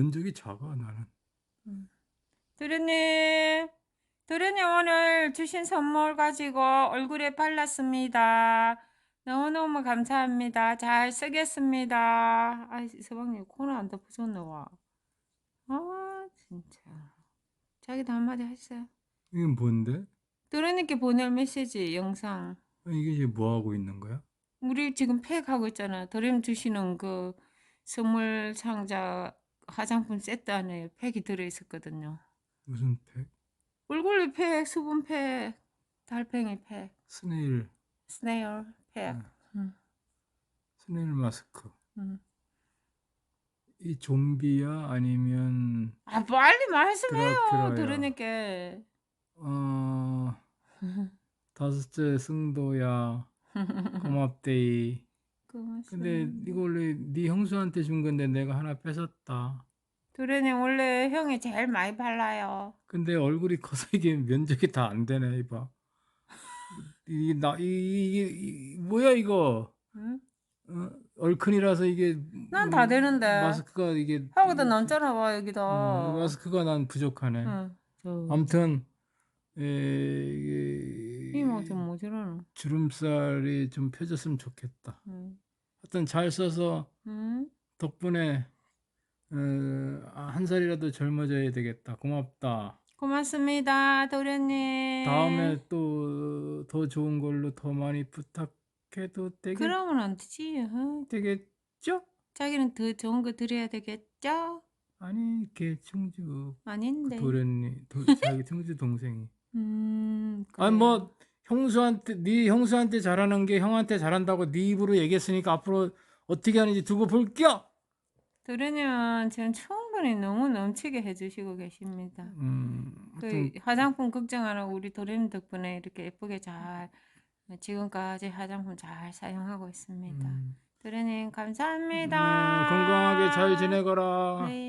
면적이 작아 나는. 도련님, 도련님 오늘 주신 선물 가지고 얼굴에 발랐습니다. 너무너무 감사합니다. 잘 쓰겠습니다. 아, 서방님 코는 안 덮어줬나 와. 아, 진짜. 자기도 한마디 하세요. 이게 뭔데? 도련님께 보낼 메시지 영상. 아, 이게 이제 뭐 하고 있는 거야? 우리 지금 팩 하고 있잖아. 도련님 주시는 그 선물 상자 화장품 세트 안에 팩이 들어있었거든요. 무슨 팩? 얼굴 팩, 수분 팩, 달팽이 팩, 스네일 스네일 팩. 네. 음, 스네일 마스크. 음. 이 좀비야 아니면 아 빨리 말씀해요. 드라큘라야. 들으니까. 어 다섯째 승도야 고맙데이. 근데 이거 원래 네 형수한테 준 건데 내가 하나 뺏었다. 도련님 원래 형이 제일 많이 발라요. 근데 얼굴이 커서 이게 면적이 다 안 되네 이봐. 이게 나 이- 이게 이- 뭐야 이거? 응? 어, 얼큰이라서 이게 난 다 음, 되는데. 마스크가 이게 하고도 남잖아 봐 여기다. 어, 마스크가 난 부족하네. 응. 저. 아무튼 에, 이게 이모 좀 모자라노. 주름살이 좀 펴졌으면 좋겠다. 응. 하여튼 잘 써서 응? 덕분에 어, 한 살이라도 젊어져야 되겠다. 고맙다. 고맙습니다, 도련님. 다음에 또 더 좋은 걸로 더 많이 부탁해도 되겠, 그러면 안 되지. 어, 되겠죠? 자기는 더 좋은 거 드려야 되겠죠? 아니 걔 충주 아닌데. 그 도련님 도, 자기 충주 동생이 음. 아니 그래요. 뭐 형수한테 네 형수한테 잘하는 게 형한테 잘한다고 네 입으로 얘기했으니까 앞으로 어떻게 하는지 두고 볼게요. 도련님은 지금 충분히 너무 넘치게 해주시고 계십니다. 음, 그 화장품 걱정 안 하고 우리 도련님 덕분에 이렇게 예쁘게 잘 지금까지 화장품 잘 사용하고 있습니다. 음, 도련님 음, 감사합니다. 건강하게 잘 지내거라. 네.